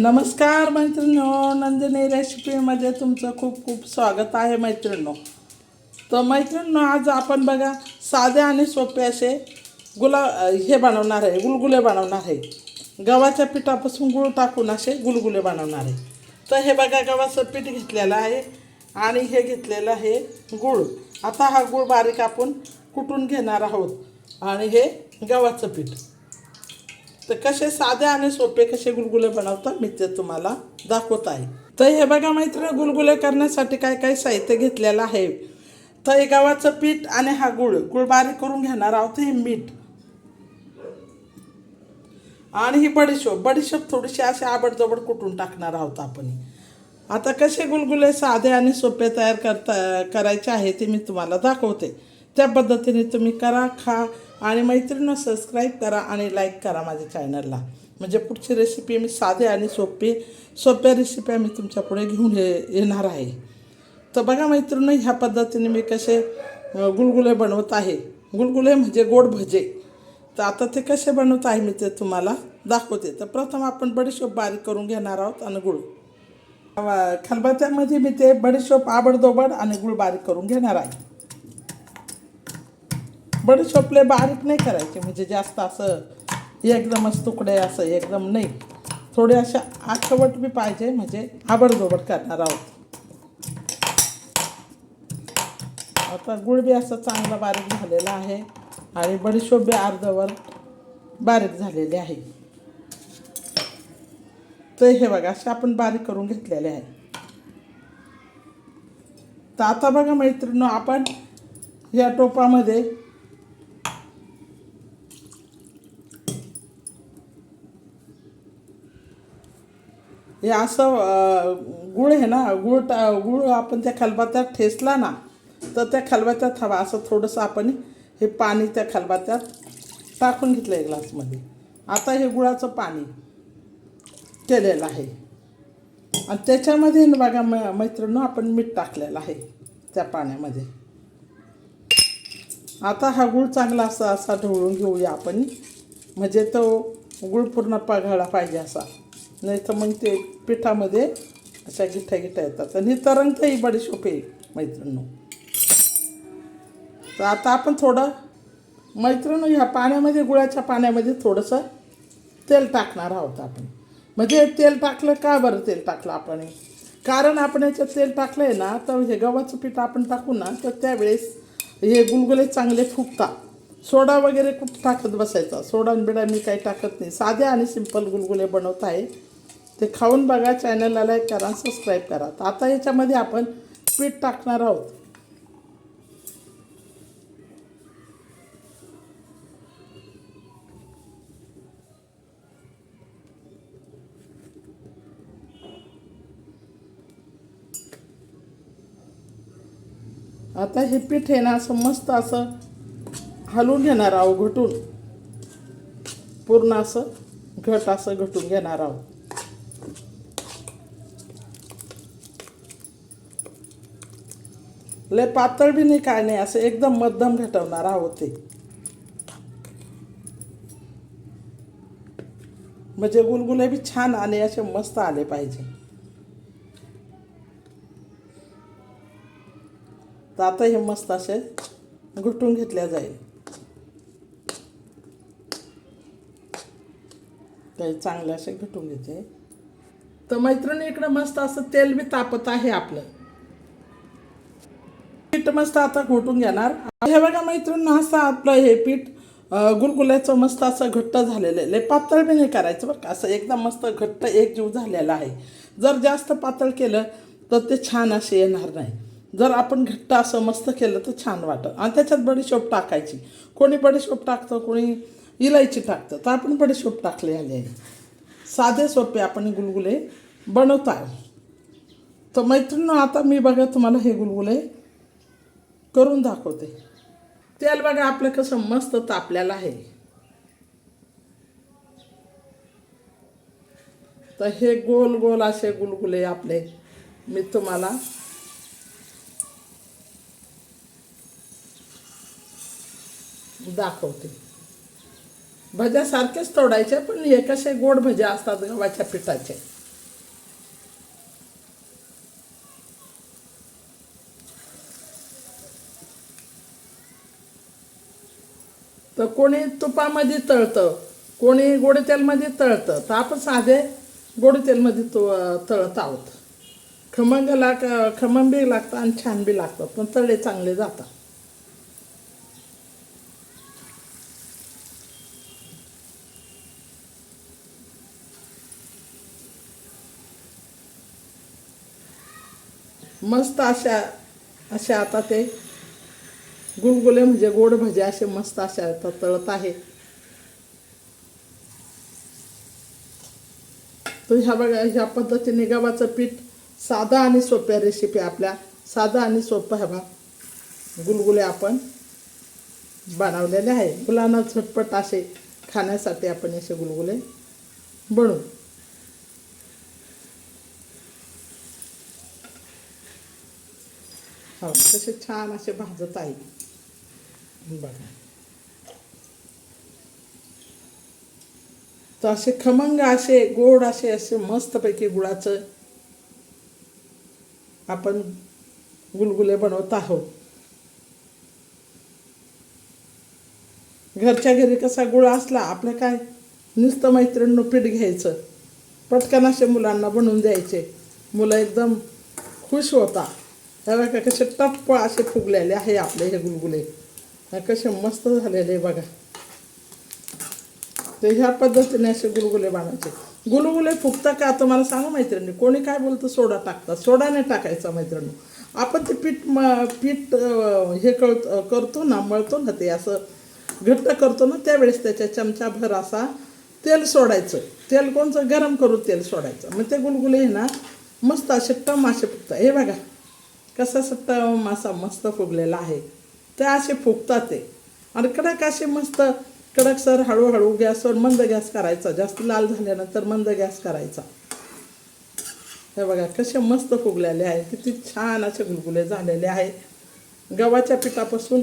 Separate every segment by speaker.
Speaker 1: नमस्कार मैत्रिणींनो नंदिनी रेसिपीमध्ये तुमचं खूप खूप स्वागत आहे मैत्रिणींनो. तर मैत्रिणींनो आज आपण बघा साधे आणि सोपे असे गुला हे बनवणार आहे गुलगुले बनवणार आहे. गव्हाच्या पिठापासून गुळ टाकून असे गुलगुले बनवणार आहे. तर हे बघा गव्हाचं पीठ घेतलेलं आहे आणि हे घेतलेलं आहे गुळ. आता हा गुळ बारीक आपण कुटून घेणार आहोत आणि हे गव्हाचं पीठ. तर कसे साधे आणि सोपे कसे गुलगुले बनवतात मी ते तुम्हाला दाखवत आहे. तर हे बघा मैत्रिणी गुलगुले करण्यासाठी काय काय साहित्य घेतलेलं आहे. तर हे गव्हाचं पीठ आणि हा गुळ गुळ बारीक करून घेणार आहोत हे मीठ. आणि ही बडीशोप बडीशोप थोडीशी अशी आबडजबड कुटून टाकणार आहोत आपण. आता कसे गुलगुले साधे आणि सोपे तयार करता करायचे आहे ते मी तुम्हाला दाखवते. त्या पद्धतीने तुम्ही करा खा आणि मैत्रिणींना सबस्क्राईब करा आणि लाईक करा माझ्या चॅनलला म्हणजे पुढची रेसिपी मी साधे आणि सोपी सोप्या रेसिपी मी तुमच्यापुढे घेऊन ये येणार आहे. तर बघा मैत्रिणी ह्या पद्धतीने मी कसे गुलगुले बनवत आहे. गुलगुले म्हणजे गोड भजे. तर आता ते कसे बनवत आहे मी ते तुम्हाला दाखवते. तर प्रथम आपण बडीशोप बारीक करून घेणार आहोत आणि गुळ. खलबत्यामध्ये मी ते बडीशोप आबडदोबड आणि गुळ बारीक करून घेणार आहे. बडीशोपले बारीक नाही करायचे म्हणजे जास्त असं एकदमच तुकडे असं एकदम नाही. थोडे अशा आठवट बी पाहिजे म्हणजे आबडदोबड करणार आहोत. आता गुळ बी असं चांगला बारीक झालेला आहे आणि बडीशोप बी अर्धवर बारीक झालेले आहे. तर हे बघा असे आपण बारीक करून घेतलेले आहे तर आता बघा मैत्रिणी आपण या टोपामध्ये हे असं गुळ आहे ना गुळ टा गुळ आपण त्या खलबात्यात ठेसला ना तर त्या खलबात्यात हवा असं थोडंसं आपण हे पाणी त्या खलबात्यात टाकून घेतलं आहे ग्लासमध्ये. आता हे गुळाचं पाणी केलेलं आहे. आणि त्याच्यामध्ये बघा म मैत्रिणं आपण मीठ टाकलेलं आहे त्या पाण्यामध्ये. आता हा गुळ चांगला असा असा ढवळून घेऊया आपण. म्हणजे तो गुळ पूर्ण पघळला पाहिजे असा. नाही तर मग ते पिठामध्ये अशा गिठ्ठ्या गिठ्ठ्या येतात. आणि ही तरंगतही बडीशोप आहे मैत्रिणी तर आता आपण थोडं मैत्रिणी ह्या पाण्यामध्ये गुळाच्या पाण्यामध्ये थोडंसं तेल टाकणार आहोत आपण. म्हणजे तेल टाकलं का बरं तेल टाकलं आपण? कारण आपण याच्यात तेल टाकलं आहे ना तर हे गव्हाचं पीठ आपण टाकू ना तर त्यावेळेस हे गुलगुले चांगले फुगतात. सोडा वगैरे कुठं टाकत बसायचा? सोडा आणि बिडा मी काही टाकत नाही. साधे आणि सिंपल गुलगुले बनवत आहे. ते खाऊन बघा चॅनलला लाईक करा सबस्क्राईब करा. तर आता याच्यामध्ये आपण पीठ टाकणार आहोत. आता हे पीठ आहे ना असं मस्त असं हलवून घेणार आहोत घटून. पूर्ण असं घट असं घटून घेणार आहोत. लय पातळ बी नाही काय नाही असं एकदम मध्यम घटवणार आहोत ते. म्हणजे गुलगुले बी छान आणि असे मस्त आले पाहिजे. तर आता हे मस्त असे घुटून घेतल्या जाईल. काही चांगले असे घटून घेते. तर मैत्रिणी इकडं मस्त असं तेल बी तापत आहे आपलं. पीठ मस्त आता घोटून घेणार. हे बघा मैत्रिणी असं आपलं हे पीठ गुलगुल्याचं मस्त असं घट्ट झालेलं आहे. लय पातळ बी नाही करायचं बरं का? असं एकदम मस्त घट्ट एकजीव झालेला आहे. जर जास्त पातळ केलं तर ते छान असे येणार नाही. जर आपण घट्ट असं मस्त केलं तर छान वाटतं. आणि त्याच्यात बडीशोप टाकायची. कोणी बडीशोप टाकतं कोणी इलायची टाकतं तर आपण बडीशोप टाकले आले आहे. साधे सोपे आपण गुलगुले बनवत आहे तर मैत्रिणी आता मी बघा तुम्हाला हे गुलगुले करून दाखवते. तेल बघा आपलं कसं मस्त तापलेलं आहे. तर हे गोल गोल असे गुलगुले आपले मी तुम्हाला दाखवते. भज्यासारखेच तोडायचे पण हे कसे गोड भज्या असतात गव्हाच्या पिठाचे. तर कोणी तुपामध्ये तळतं कोणी गोडे तेलमध्ये तळतं तर आपण साधे गोडे तेलमध्ये तो तळत आहोत. खमंग लाग खमंग बी लागतं आणि छान बी लागतं पण तळे चांगले जातात. मस्त अशा अशा आता ते गुलगुले म्हणजे गोड भजे असे मस्त अशा आता तळत आहे. तर ह्या बघा ह्या पद्धतीने गव्हाचं पीठ साधा आणि सोप्या रेसिपी आपल्या. साधा आणि सोपं ह्या गुलगुले आपण बनवलेले आहे. मुलांना झटपट असे खाण्यासाठी आपण असे गुलगुले बनवू. हो तसे छान असे भाजत आहे. बघा तर असे खमंग असे गोड असे असे मस्तपैकी गुळाचं आपण गुलगुले बनवत आहोत. घरच्या घरी कसा गुळ असला आपलं काय? नुसतं मैत्रिणीनं पीठ घ्यायचं. पटकन असे मुलांना बनवून द्यायचे. मुलं एकदम खुश होता हे कसे टप्प असे फुगलेले आहे आपले हे गुलगुले. कसे मस्त झालेले बघा. तर ह्या पद्धतीने असे गुलगुले बांधायचे. गुलगुले फुगता का तुम्हाला सांगू मैत्रिणी कोणी काय बोलतं सोडा टाकतात. सोडा नाही टाकायचा मैत्रिणी. आपण ते पीठ म पीठ हे कळत करतो ना मळतो ना ते असं घट्ट करतो ना त्यावेळेस त्याच्या चमचाभर असा तेल सोडायचं. तेल कोणचं? गरम करून तेल सोडायचं. मग ते गुलगुले हे ना मस्त असे टम असे फुगतात. हे बघा कसा असं टम असा मस्त फुगलेला आहे. ते असे फुगतात ते. आणि कडक असे मस्त कडक सर हळूहळू गॅसवर मंद गॅस करायचा. जास्त लाल झाल्यानंतर मंद गॅस करायचा. हे बघा कसे मस्त फुगलेले आहे. किती छान असे गुलगुले झालेले आहे. गव्हाच्या पिठापासून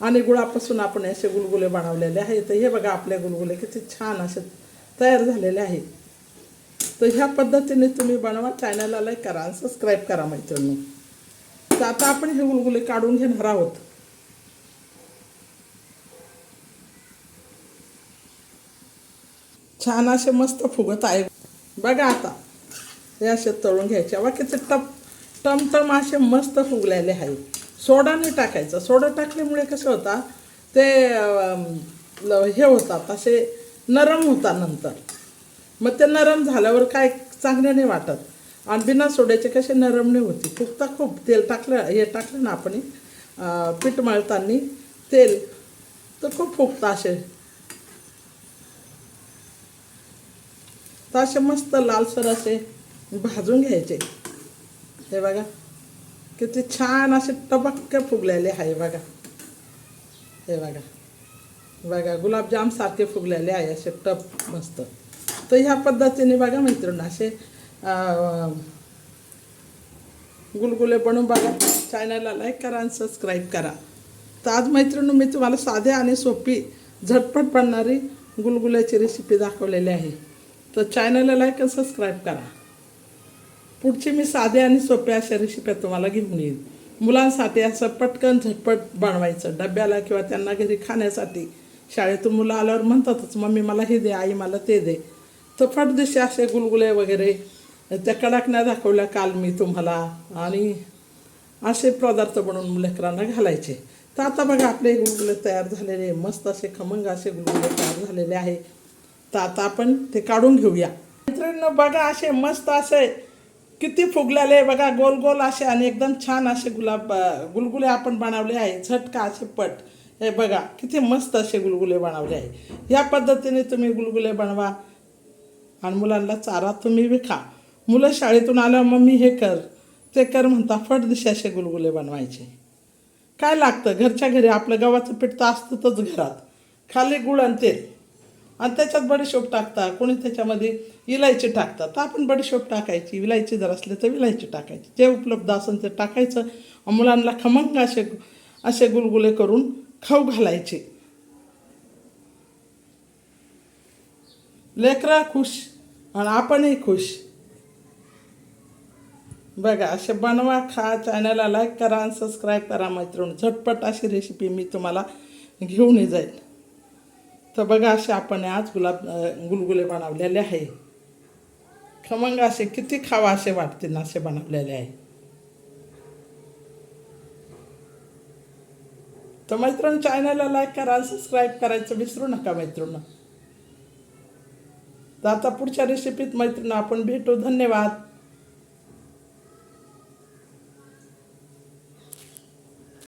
Speaker 1: आणि गुळापासून आपण असे गुलगुले बनवलेले आहे. तर हे बघा आपले गुलगुले किती छान असे तयार झालेले आहे. तर ह्या पद्धतीने तुम्ही बनवा चॅनलला लाईक करा आणि सबस्क्राईब करा मैत्रिणी. तर आता आपण हे गुलगुले काढून घेणार आहोत. छान असे मस्त फुगत आहे. बघा आता हे असे तळून घ्यायचे. बाकीचे टप टमटम असे मस्त फुगलेले आहे सोडा नाही टाकायचा. सोडा टाकल्यामुळे कसं होता ते ल- हे होतात असे नरम होता नंतर. मग ते नरम झाल्यावर काय चांगले नाही वाटत. आणि बिना सोड्याचे कसे नरम नाही होते. फुगता खूप. तेल टाकलं हे टाकलं ना आपण पीठ मळताना तेल तर खूप फुगतं असे. तर असे मस्त लालसर असे भाजून घ्यायचे. हे बघा किती छान असे टबक्के फुगलेले आहे बघा. हे बघा बघा गुलाबजाम सारखे फुगलेले आहे असे टप मस्त. तर ह्या पद्धतीने बघा मैत्रिणी असे गुलगुले बनवून बघा. चॅनलला लाईक करा आणि सबस्क्राईब करा. तर आज मैत्रिणी मी तुम्हाला साधे आणि सोपी झटपट बनणारी गुलगुल्याची रेसिपी दाखवलेली आहे. तर चॅनलला लाईक आणि सबस्क्राईब करा. पुढची मी साधे आणि सोप्या अशा रेसिप्या तुम्हाला घेऊन येईल. मुलांसाठी असं पटकन झटपट बनवायचं डब्याला किंवा त्यांना घरी खाण्यासाठी. शाळेतून मुलं आल्यावर म्हणतातच मम्मी मला हे दे आई मला ते दे. तर फटदिशी असे गुलगुले वगैरे त्या कडाकण्या दाखवल्या काल मी तुम्हाला. आणि असे पदार्थ बनवून लेकरांना घालायचे. तर आता बघा आपले गुलगुले तयार झालेले मस्त असे खमंग असे गुलगुले तयार झालेले आहे. तर आता आपण ते काढून घेऊया. मित्रांनो बघा असे मस्त असे किती फुगलेले बघा गोल गोल असे आणि एकदम छान असे गुलाब गुलगुले आपण बनवले आहे. झटका असे पट. हे बघा किती मस्त असे गुलगुले बनवले आहे. या पद्धतीने तुम्ही गुलगुले बनवा आणि मुलांना चारा तुम्ही विखा मुलं शाळेतून आल्यावर मम्मी हे कर. ते कर म्हणता फट दिशा असे गुलगुले बनवायचे. काय लागतं? घरच्या घरी आपलं गव्हाचं पीठ तर असतंच घरात. खाली गुळ आणि तेल. आणि त्याच्यात बडीशोप टाकता कोणी त्याच्यामध्ये इलायची टाकतात. तर आपण बडीशोप टाकायची विलायची जर असले तर विलायची टाकायची. जे उपलब्ध असेल ते टाकायचं. मुलांना खमंग असे असे गुलगुले करून खाऊ घालायचे. लेकरा खुश आणि आपणही खुश. बघा असे बनवा खा चॅनलला लाईक करा आणि सबस्क्राईब करा मैत्रिणी. झटपट अशी रेसिपी मी तुम्हाला घेऊन ये जाईल. तर बघा असे आपण आज गुलाब गुलगुले बनवलेले आहे. खमंग असे किती खावा असे वाटते ना असे बनवलेले आहे. तर मैत्रिणी चॅनलला लाईक करा सबस्क्राईब करायचं विसरू नका मैत्रिणी. तर आता पुढच्या रेसिपीत मैत्रिणी आपण भेटू. धन्यवाद.